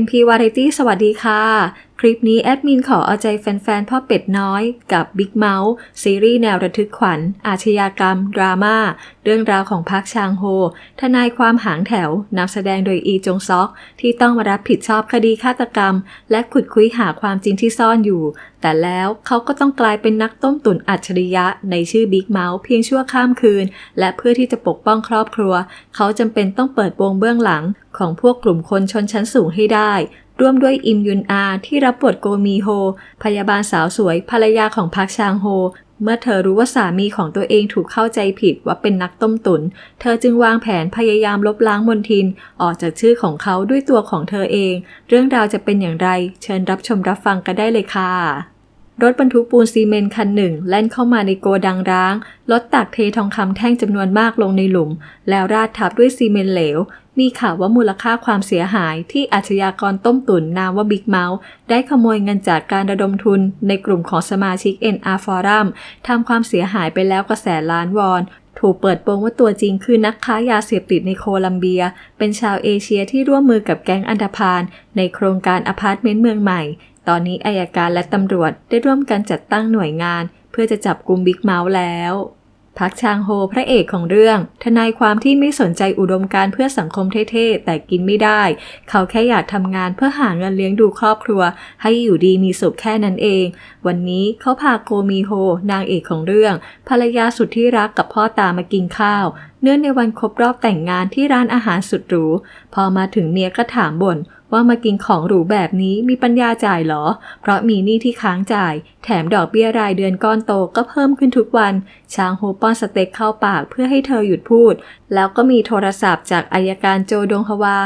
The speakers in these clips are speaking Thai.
MP Variety สวัสดีค่ะ ลิปนี้แอดมินขอเอาใจแฟนๆพ่อเป็ดน้อยกับ Big Mouth ซีรีส์แนวระทึกขวัญ อาชญากรรม ดราม่า เรื่องราวของพักชางโฮ ทนายความหางแถวนำแสดงโดยอีจงซอก ที่ต้องมารับผิดชอบคดีฆาตกรรม และขุดคุยหาความจริงที่ซ่อนอยู่ แต่แล้วเขาก็ต้องกลายเป็นนักต้มตุ๋นอัจฉริยะ ในชื่อ Big Mouth เพียงชั่วข้ามคืน และเพื่อที่จะปกป้องครอบครัว เขาจำเป็นต้องเปิดวงเบื้องหลังของพวกกลุ่มคนชนชั้นสูงให้ได้ ร่วมด้วยอิมยุนอา ที่รับบทโกมีโฮ พยาบาลสาวสวยภรรยาของพักชางโฮ เมื่อเธอรู้ว่าสามีของตัวเองถูกเข้าใจผิดว่าเป็นนักต้มตุน เธอจึงวางแผนพยายามลบล้างมนทิน ออกจากชื่อของเขาด้วยตัวของเธอเอง เรื่องราวจะเป็นอย่างไร เชิญรับชมรับฟังกันได้เลยค่ะรถบรรทุกปูนซีเมนต์คันหนึ่งแล่นเข้ามาในโกดังร้าง รถตักเททองคำแท่งจำนวนมากลงในหลุม แล้วราดทับด้วยซีเมนต์เหลว มีข่าวว่ามูลค่าความเสียหายที่อาชญากรต้มตุ๋นนามว่าบิ๊กเมาส์ได้ขโมยเงินจากการระดมทุนในกลุ่มของสมาชิก NR Forum ทำความเสียหายไปแล้วกว่าแสนล้านวอน ถูกเปิดโปงว่าตัวจริงคือนักค้ายาเสพติดในโคลัมเบีย เป็นชาวเอเชียที่ร่วมมือกับแก๊งอันดพานในโครงการอพาร์ตเมนต์เมืองใหม่ ตอนนี้อายการและตำรวจได้ร่วมกันจัดตั้งหน่วยงาน เพื่อจะจับกลุ่มบิ๊กเมาส์แล้ว พักชางโฮพระเอกของเรื่อง ทนายความที่ไม่สนใจอุดมการเพื่อสังคมเท่ๆ แต่กินไม่ได้ เขาแค่อยากทำงานเพื่อหาเงินเลี้ยงดูครอบครัว ให้อยู่ดีมีสุขแค่นั้นเอง วันนี้เขาพาโกมีโฮ นางเอกของเรื่อง ภรรยาสุดที่รักกับพ่อตามากินข้าว เนื่องในวันครบรอบแต่งงานที่ร้านอาหารสุดหรู พอมาถึงเมียก็ถามบ่นว่ามากินของหรูแบบนี้มีปัญญาจ่ายเหรอ เพราะมีหนี้ที่ค้างจ่าย แถมดอกเบี้ยรายเดือนก้อนโตก็เพิ่มขึ้นทุกวัน ช้างโฮป้อนสเต็กเข้าปากเพื่อให้เธอหยุดพูด แล้วก็มีโทรศัพท์จากอายการโจดงฮวา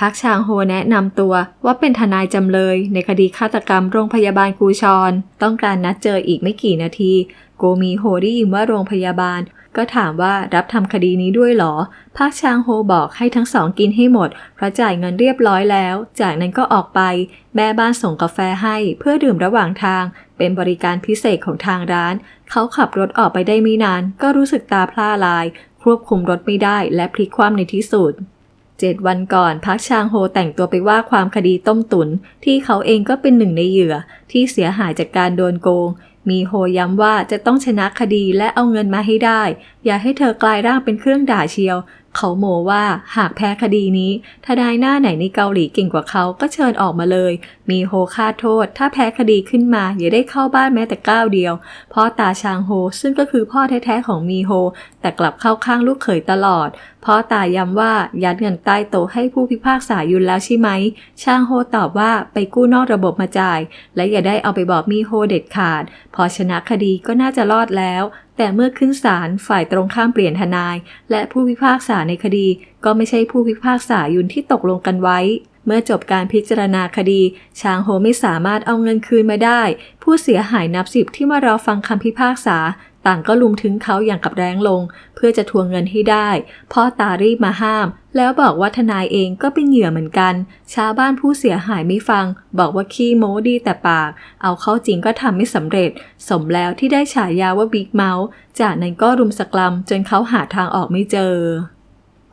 พักชางโฮแนะนำตัวว่าเป็นทนายจำเลย ในคดีฆาตกรรมโรงพยาบาลกูชอน ต้องการนัดเจออีกไม่กี่นาที โกมีโฮได้ยินว่าโรงพยาบาล ก็ถามว่ารับทำคดีนี้ด้วยหรอ ภาคชางโฮบอกให้ทั้งสองกินให้หมด เพราะจ่ายเงินเรียบร้อยแล้ว จากนั้นก็ออกไป แม่บ้านส่งกาแฟให้เพื่อดื่มระหว่างทาง เป็นบริการพิเศษของทางร้าน เขาขับรถออกไปได้ไม่นาน ก็รู้สึกตาพร่าลาย ควบคุมรถไม่ได้และพลิกคว่ำในที่สุด เจ็ดวันก่อนพักชางโฮแต่งตัวไปว่าความคดีต้มตุน ที่เขาเองก็เป็นหนึ่งในเหยื่อ ที่เสียหายจากการโดนโกง มีโฮย้ำว่าจะต้องชนะคดีและเอาเงินมาให้ได้ อย่าให้เธอกลายร่างเป็นเครื่องด่าเชียว เขาโมว่าหากแพ้คดีนี้ทนายหน้าไหนในเกาหลีเก่งกว่าเขาก็เชิญออกมาเลย มีโฮคาโทษ ถ้าแพ้คดีขึ้นมา อย่าได้เข้าบ้านแม้แต่ก้าวเดียว พ่อตาชางโฮซึ่งก็คือพ่อแท้ๆของมีโฮ แต่กลับเข้าข้างลูกเขยตลอด พ่อตาย้ำว่ายัดเงินใต้โต๊ะให้ผู้พิพากษายุนแล้วใช่ไหมชางโฮตอบว่าไปกู้นอกระบบมาจ่าย และอย่าได้เอาไปบอกมีโฮเด็ดขาด พอชนะคดีก็น่าจะรอดแล้ว แต่เมื่อขึ้นศาลฝ่ายตรงข้ามเปลี่ยนทนาย และผู้พิพากษาในคดี ก็ไม่ใช่ผู้พิพากษายุนที่ตกลงกันไว้ เมื่อจบการพิจารณาคดี ช้างโฮไม่สามารถเอาเงินคืนมาได้ ผู้เสียหายนับสิบที่มารอฟังคำพิพากษา ต่างก็ลุมถึงเขาอย่างกับแรงลง เพื่อจะทวงเงินให้ได้ พ่อตารีบมาห้าม แล้วบอกว่าทนายเองก็เป็นเหยื่อเหมือนกัน ชาวบ้านผู้เสียหายไม่ฟัง บอกว่าขี้โม้ดีแต่ปาก เอาเข้าจริงก็ทำไม่สำเร็จ สมแล้วที่ได้ฉายาว่าบิ๊กเมาส์จากนั้นก็รุมสกรัมจนเขาหาทางออกไม่เจอ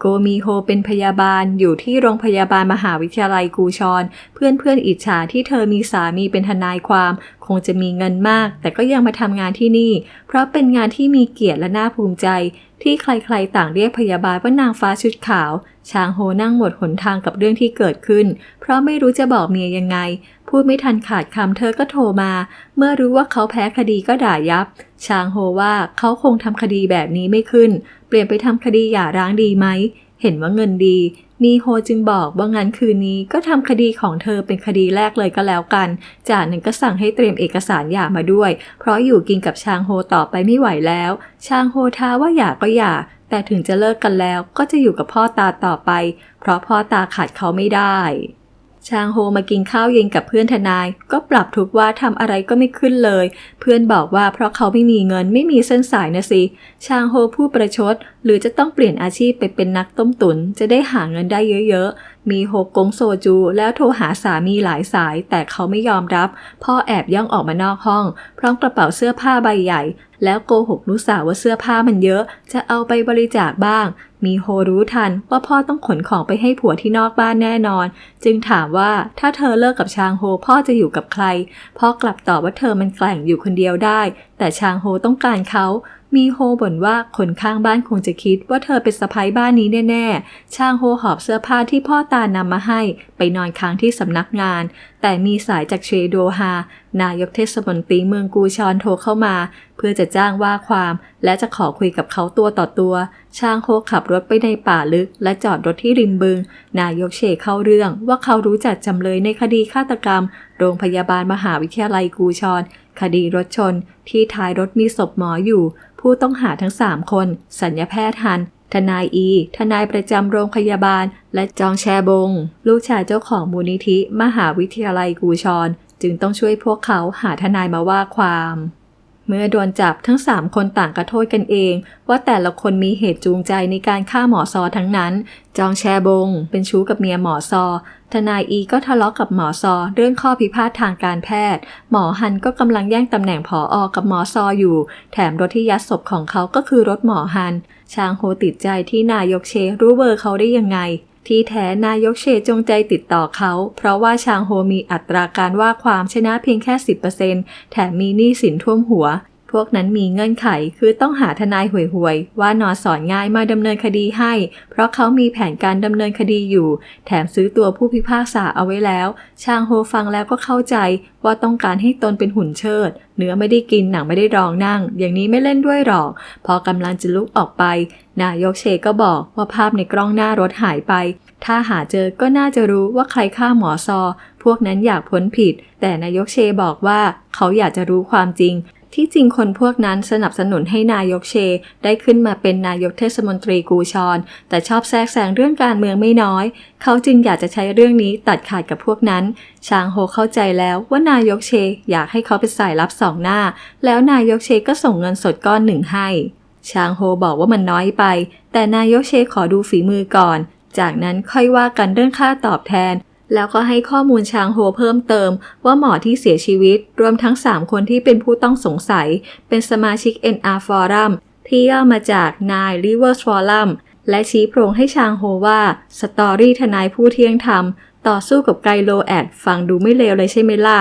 โกมีโฮเป็นพยาบาลอยู่ที่โรงพยาบาลมหาวิทยาลัยกูชอน เพื่อนเพื่อนๆอิจฉาที่เธอมีสามีเป็นทนายความ คงจะมีเงินมาก แต่ก็ยังมาทำงานที่นี่ เพราะเป็นงานที่มีเกียรติและน่าภูมิใจ ที่ใครๆต่างเรียกพยาบาลว่านางฟ้าชุดขาว ช้างโฮนั่งหมดหนทางกับเรื่องที่เกิดขึ้น เพราะไม่รู้จะบอกเมียยังไง พูดไม่ทันขาดคำเธอก็โทรมา เมื่อรู้ว่าเขาแพ้คดีก็ด่ายับ ช้างโฮว่าเขาคงทำคดีแบบนี้ไม่ขึ้น เปลี่ยนไปทำคดีหย่าร้างดีไหม เห็นว่าเงินดี มีโฮจึงบอกว่างั้นคืนนี้ก็ทำคดีของเธอเป็นคดีแรกเลยก็แล้วกัน จากนั้นก็สั่งให้เตรียมเอกสารหย่ามาด้วย เพราะอยู่กินกับชางโฮต่อไปไม่ไหวแล้ว ชางโฮท้าว่าหย่าก็หย่า แต่ถึงจะเลิกกันแล้วก็จะอยู่กับพ่อตาต่อไป เพราะพ่อตาขาดเขาไม่ได้ ชางโฮมากินข้าวเย็นกับเพื่อนทนาย ก็ปรับทุกว่าทำอะไรก็ไม่ขึ้นเลย เพื่อนบอกว่าเพราะเขาไม่มีเงินไม่มีเส้นสายนะสิ ชางโฮผู้ประชด หรือจะต้องเปลี่ยนอาชีพไปเป็นนักต้มตุน จะได้หาเงินได้เยอะๆมีโฮกงโซจูแล้วโทรหาสามีหลายสาย แต่เขาไม่ยอมรับ พ่อแอบย่องออกมานอกห้อง พร้อมกระเป๋าเสื้อผ้าใบใหญ่ แล้วโกหกลูกสาวว่าเสื้อผ้ามันเยอะ จะเอาไปบริจาคบ้าง มีโฮรู้ทันว่าพ่อต้องขนของไปให้ผัวที่นอกบ้านแน่นอน จึงถามว่าถ้าเธอเลิกกับชางโฮพ่อจะอยู่กับใคร พ่อกลับตอบว่าเธอมันแกล่งอยู่คนเดียวได้ แต่ชางโฮต้องการเขา มีโฮบ่นว่าคนข้างบ้านคงจะคิดว่าเธอเป็นสะพ้ยบ้านนี้แน่ๆ ช่างโฮหอบเสื้อผ้าที่พ่อตานำมาให้ ไปนอนค้างที่สำนักงาน แต่มีสายจากเชโดฮา นายกเทศมนตรีเมืองกูชอนโทรเข้ามา เพื่อจะจ้างว่าความ และจะขอคุยกับเขาตัวต่อตัว ช่างโฮขับรถไปในป่าลึก และจอดรถที่ริมบึง นายกเชเข้าเรื่องว่าเขารู้จักจำเลยในคดีฆาตกรรม โรงพยาบาลมหาวิทยาลัยกูชอน คดีรถชน ที่ท้ายรถมีศพหมออยู่ ผู้ต้องหาทั้ง 3 คน สัญญาแพทย์ฮัน ทนายอี ทนายประจำโรงพยาบาล และจองแชบง ลูกชายเจ้าของมูลนิธิ มหาวิทยาลัยกูชอน จึงต้องช่วยพวกเขาหาทนายมาว่าความ เมื่อโดนจับทั้ง3คนต่างกระโทษกันเอง ว่าแต่ละคนมีเหตุจูงใจในการฆ่าหมอซอทั้งนั้น จองแชบง เป็นชู้กับเมียหมอซอ ทนายอีก็ทะเลาะกับหมอซอ เรื่องข้อพิพาททางการแพทย์ หมอฮันก็กำลังแย่งตำแหน่งผออกับหมอซออยู่ แถมรถที่ยัดศพของเขาก็คือรถหมอฮัน ชางโฮติดใจที่นายกเชรู้เบอร์เขาได้ยังไง ที่แท้นายกเชจงใจติดต่อเขา เพราะว่าชางโฮมีอัตราการว่าความชนะเพียงแค่ 10%แถมมีหนี้สินท่วมหัว พวกนั้นมีเงื่อนไขคือต้องหาทนายห่วยๆ ว่านอสอนง่ายมาดำเนินคดีให้ เพราะเขามีแผนการดำเนินคดีอยู่ แถมซื้อตัวผู้พิพากษาเอาไว้แล้ว ชางโฮฟังแล้วก็เข้าใจว่าต้องการให้ตนเป็นหุ่นเชิด เนื้อไม่ได้กินหนังไม่ได้รองนั่ง อย่างนี้ไม่เล่นด้วยหรอก พอกำลังจะลุกออกไป นายกเชก็บอกว่าภาพในกล้องหน้ารถหายไป ถ้าหาเจอก็น่าจะรู้ว่าใครฆ่าหมอซอ พวกนั้นอยากพ้นผิด แต่นายกเชบอกว่าเขาอยากจะรู้ความจริง ที่จริงคนพวกนั้นสนับสนุนให้นายกเช ได้ขึ้นมาเป็นนายกเทศมนตรีกูชอน แต่ชอบแทรกแซงเรื่องการเมืองไม่น้อย เขาจึงอยากจะใช้เรื่องนี้ตัดขาดกับพวกนั้น ชางโฮเข้าใจแล้วว่านายกเช อยากให้เขาเป็นสายลับสองหน้า แล้วนายกเชก็ส่งเงินสดก้อนหนึ่งให้ ชางโฮบอกว่ามันน้อยไป แต่นายกเชขอดูฝีมือก่อน จากนั้นค่อยว่ากันเรื่องค่าตอบแทน แล้วก็ให้ข้อมูลชางโฮเพิ่มเติม ว่าหมอที่เสียชีวิต รวมทั้ง 3 คนที่เป็นผู้ต้องสงสัย เป็นสมาชิก NR Forum ที่ย่อมาจาก Nine Rivers Forum และชี้โพรงให้ชางโฮว่าสตอรี่ทนายผู้เที่ยงธรรม ต่อสู้กับไกโลแอดฟังดูไม่เลวเลยใช่ไหมล่ะ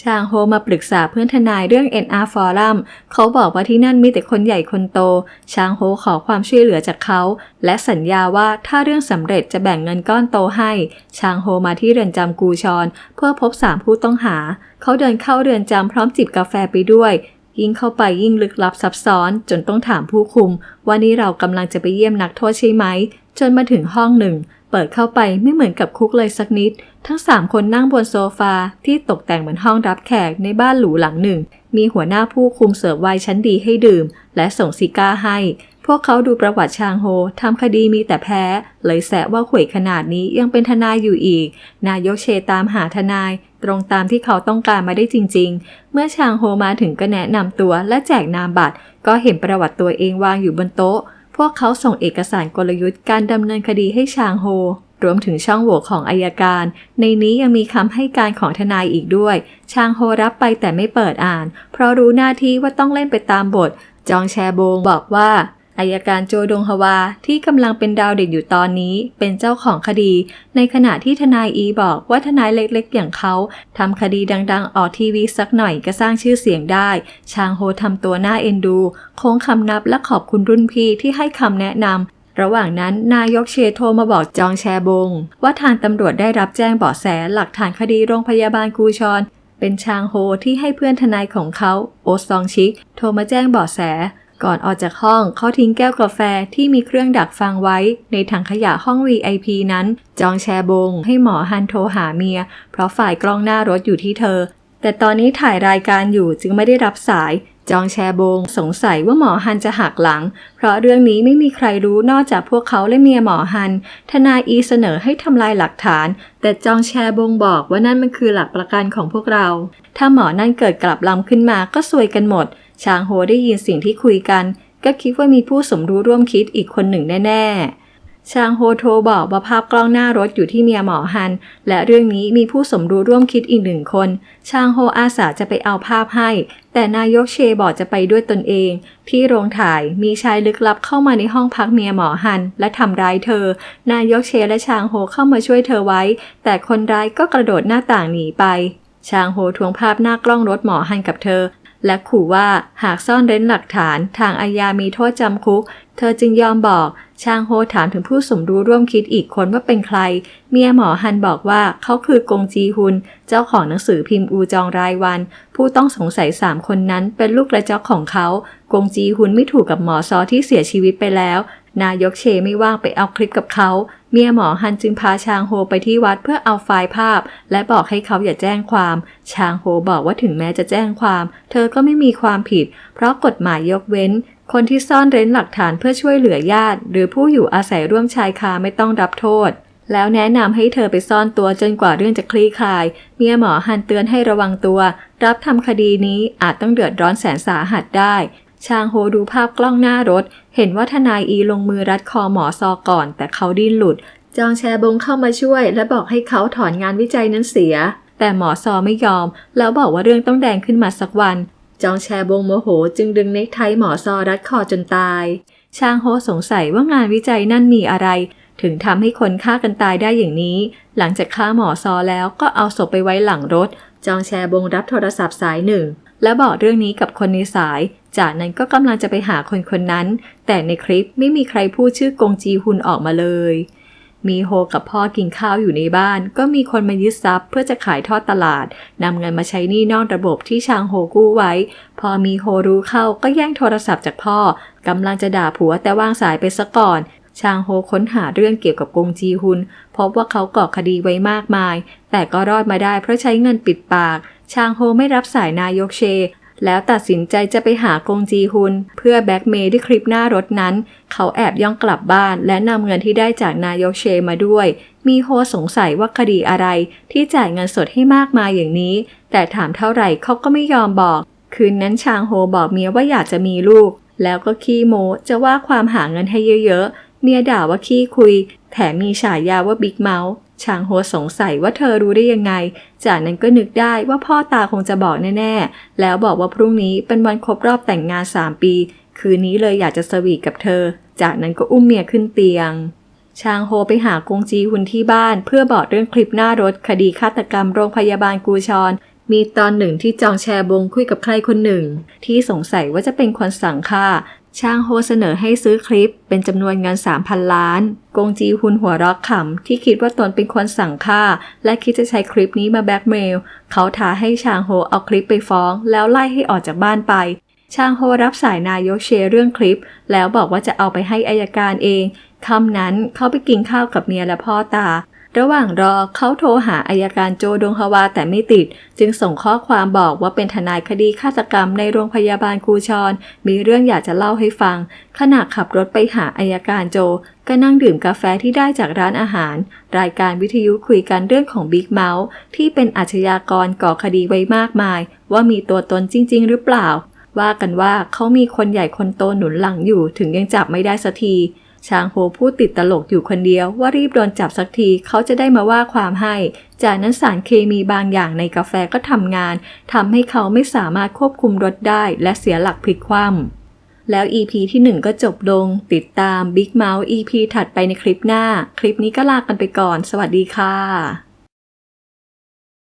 ชางโฮมาปรึกษาเพื่อนทนายเรื่อง NR Forum เขาบอกว่าที่นั่นมีแต่คนใหญ่คนโต ชางโฮขอความช่วยเหลือจากเขา และสัญญาว่าถ้าเรื่องสำเร็จจะแบ่งเงินก้อนโตให้ ชางโฮมาที่เรือนจำกูชอนเพื่อพบสามผู้ต้องหา เขาเดินเข้าเรือนจำพร้อมจิบกาแฟไปด้วย ยิ่งเข้าไปยิ่งลึกลับซับซ้อน จนต้องถามผู้คุม ว่านี่เรากำลังจะไปเยี่ยมนักโทษใช่ไหม จนมาถึงห้องหนึ่ง เปิดเข้าไปไม่เหมือนกับคุกเลยสักนิด ทั้งสามคนนั่งบนโซฟาที่ตกแต่งเหมือนห้องรับแขกในบ้านหรูหลังหนึ่ง มีหัวหน้าผู้คุมเสิร์ฟไวน์ชั้นดีให้ดื่ม และส่งซิก้าให้ พวกเขาดูประวัติชางโฮทำคดีมีแต่แพ้ เลยแสะว่าข่วยขนาดนี้ยังเป็นทนายอยู่อีก นายกเชตามหาทนาย ตรงตามที่เขาต้องการมาได้จริง ๆ เมื่อชางโฮมาถึงก็แนะนำตัวและแจกนามบัตรก็เห็นประวัติตัวเองวางอยู่บนโต๊ะ พวกเขาส่งเอกสารกลยุทธ์การดำเนินคดีให้ชางโฮ รวมถึงช่องโหว่ของอายการ ในนี้ยังมีคำให้การของทนายอีกด้วย ชางโฮรับไปแต่ไม่เปิดอ่าน เพราะรู้หน้าที่ว่าต้องเล่นไปตามบท จองแชโบงบอกว่า อายการโจดงฮวาที่กำลังเป็นดาวเด่นอยู่ตอนนี้ เป็นเจ้าของคดี ในขณะที่ทนายอีบอกว่าทนายเล็กๆ อย่างเขาทำคดีดังๆ ออกทีวีสักหน่อยก็สร้างชื่อเสียงได้ ชางโฮทำตัวหน้าเอ็นดู โค้งคำนับและขอบคุณรุ่นพี่ที่ให้คำแนะนำระหว่างนั้นนายกเชโทรมาบอกจองแชบง ว่าทางตำรวจได้รับแจ้งเบาะแสหลักฐานคดีโรงพยาบาลกูชอน เป็นชางโฮที่ให้เพื่อนทนายของเขา โอซองชิก โทรมาแจ้งเบาะแส ก่อนออกจากห้องเขาทิ้งแก้วกาแฟที่มีเครื่องดักฟังไว้ ในถังขยะห้อง VIP นั้น จองแชบง ให้หมอฮันโทรหาเมีย เพราะฝ่ายกล้องหน้ารถอยู่ที่เธอ แต่ตอนนี้ถ่ายรายการอยู่จึงไม่ได้รับสาย จองแชบง สงสัยว่าหมอฮันจะหักหลัง เพราะเรื่องนี้ไม่มีใครรู้นอกจากพวกเขาและเมียหมอฮัน ทนายอีเสนอให้ทำลายหลักฐาน แต่จองแชบงบอกว่านั่นมันคือหลักประกันของพวกเรา ถ้าหมอนั่นเกิดกลับลำขึ้นมาก็ซวยกันหมด ชางโฮได้ยินสิ่งที่คุยกัน ก็คิดว่ามีผู้สมรู้ร่วมคิดอีกคนหนึ่งแน่ๆชางโฮโทรบอกว่าภาพกล้องหน้ารถอยู่ที่เมียหมอฮัน และเรื่องนี้มีผู้สมรู้ร่วมคิดอีกหนึ่งคนชางโฮอาสาจะไปเอาภาพให้ แต่นายกเชบอกจะไปด้วยตนเอง ที่โรงถ่ายมีชายลึกลับเข้ามาในห้องพักเมียหมอฮัน และทำร้ายเธอ นายกเชและชางโฮเข้ามาช่วยเธอไว้ แต่คนร้ายก็กระโดดหน้าต่างหนีไปชางโฮทวงภาพหน้ากล้องรถหมอฮันกับเธอ และขู่ว่าหากซ่อนเร้นหลักฐานทางอาญามีโทษจำคุก เธอจึงยอมบอกชางโฮถามถึงผู้สมรู้ร่วมคิดอีกคนว่าเป็นใคร เมียหมอฮันบอกว่าเขาคือกงจีฮุน เจ้าของหนังสือพิมพ์อูจองรายวัน ผู้ต้องสงสัยสามคนนั้นเป็นลูกและเจ้าของเขา กงจีฮุนไม่ถูกกับหมอซอที่เสียชีวิตไปแล้ว นายกเชไม่ว่างไปเอาคลิปกับเขา เมียหมอฮันจึงพาชางโฮไปที่วัดเพื่อเอาไฟล์ภาพ และบอกให้เขาอย่าแจ้งความ ชางโฮบอกว่าถึงแม้จะแจ้งความ เธอก็ไม่มีความผิด เพราะกฎหมายยกเว้น คนที่ซ่อนเร้นหลักฐานเพื่อช่วยเหลือญาติ หรือผู้อยู่อาศัยร่วมชายคาไม่ต้องรับโทษ แล้วแนะนำให้เธอไปซ่อนตัวจนกว่าเรื่องจะคลี่คลาย เมียหมอฮันเตือนให้ระวังตัว รับทำคดีนี้อาจต้องเดือดร้อนแสนสาหัสได้ ชางโฮดูภาพกล้องหน้ารถ เห็นว่าทนายอีลงมือรัดคอหมอซอก่อน แต่เขาดิ้นหลุด จองแชบงเข้ามาช่วย และบอกให้เขาถอนงานวิจัยนั้นเสีย แต่หมอซอไม่ยอม แล้วบอกว่าเรื่องต้องแดงขึ้นมาสักวัน จองแชบงโมโห จึงดึงเนคไทหมอซอรัดคอจนตาย ชางโฮสงสัยว่างานวิจัยนั่นมีอะไร ถึงทำให้คนฆ่ากันตายได้อย่างนี้ หลังจากฆ่าหมอซอแล้วก็เอาศพไปไว้หลังรถ จองแชบงรับโทรศัพท์สายหนึ่งและบอกเรื่องนี้กับคนในสาย จากนั้นก็กำลังจะไปหาคนคนนั้น แต่ในคลิปไม่มีใครพูดชื่อกงจีฮุนออกมาเลย มีโฮกับพ่อกินข้าวอยู่ในบ้าน ก็มีคนมายึดทรัพย์เพื่อจะขายทอดตลาดนำเงินมาใช้หนี้นอกระบบที่ชางโฮกู้ไว้ พอมีโฮรู้เข้าก็แย่งโทรศัพท์จากพ่อกำลังจะด่าผัวแต่วางสายไปซะก่อนชางโฮค้นหาเรื่องเกี่ยวกับกงจีฮุนพบว่าเขาก่อคดีไว้มากมาย แต่ก็รอดมาได้เพราะใช้เงินปิดปาก ชางโฮไม่รับสายนายกเช แล้วตัดสินใจจะไปหากงจีฮุน เพื่อแบ็กเมย์ด้วยคลิปหน้ารถนั้น เขาแอบย่องกลับบ้าน และนำเงินที่ได้จากนายกเชมาด้วย มีโฮสงสัยว่าคดีอะไรที่จ่ายเงินสดให้มากมายอย่างนี้ แต่ถามเท่าไหร่เขาก็ไม่ยอมบอก คืนนั้นชางโฮบอกเมียว่าอยากจะมีลูก แล้วก็ขี้โมจะว่าความหาเงินให้เยอะๆเมียด่าว่าขี้คุย แถมมีฉายาว่าบิ๊กเมาส์ ชางโฮสงสัยว่าเธอรู้ได้ยังไง จากนั้นก็นึกได้ว่าพ่อตาคงจะบอกแน่ๆ แล้วบอกว่าพรุ่งนี้เป็นวันครบรอบแต่งงาน 3 ปี คืนนี้เลยอยากจะสวีทกับเธอ จากนั้นก็อุ้มเมียขึ้นเตียง ชางโฮไปหากงจีฮุนที่บ้าน เพื่อบอกเรื่องคลิปหน้ารถคดีฆาตกรรมโรงพยาบาลกูชอน มีตอนหนึ่งที่จองแชร์บงคุยกับใครคนหนึ่ง ที่สงสัยว่าจะเป็นคนสั่งฆ่า ช่างโฮเสนอให้ซื้อคลิปเป็นจำนวนเงิน 3,000 ล้าน กงจีฮุนหัวเรักขำที่คิดว่าตนเป็นคนสั่งฆ่า และคิดจะใช้คลิปนี้มาแบล็กเมล เขาท้าให้ชางโฮเอาคลิปไปฟ้อง แล้วไล่ให้ออกจากบ้านไป ชางโฮรับสายนายกเชเรื่องคลิป แล้วบอกว่าจะเอาไปให้อายการเองคำนั้นเขาไปกินข้าวกับเมียและพ่อตา ระหว่างรอเขาโทรหาอายการโจดงฮวาแต่ไม่ติด จึงส่งข้อความบอกว่าเป็นทนายคดีฆาตกรรมในโรงพยาบาลกูชอน มีเรื่องอยากจะเล่าให้ฟัง ขณะขับรถไปหาอายการโจ ก็นั่งดื่มกาแฟที่ได้จากร้านอาหาร รายการวิทยุคุยกันเรื่องของบิ๊กเมาส์ที่เป็นอาชญากรก่อคดีไว้มากมาย ว่ามีตัวตนจริง ๆ หรือเปล่า ว่ากันว่าเขามีคนใหญ่คนโตหนุนหลังอยู่ถึงยังจับไม่ได้สักที ชางโฮพูดติดตลกอยู่คนเดียวว่ารีบโดนจับสักทีเขาจะได้มาว่าความให้ จากนั้นสารเคมีบางอย่างในกาแฟก็ทำงานทำให้เขาไม่สามารถควบคุมรถได้และเสียหลักพลิกคว่ำแล้ว EP ที่ 1 ก็จบลง ติดตาม Big Mouth EP ถัดไปในคลิปหน้า คลิปนี้ก็ลากันไปก่อน สวัสดีค่ะ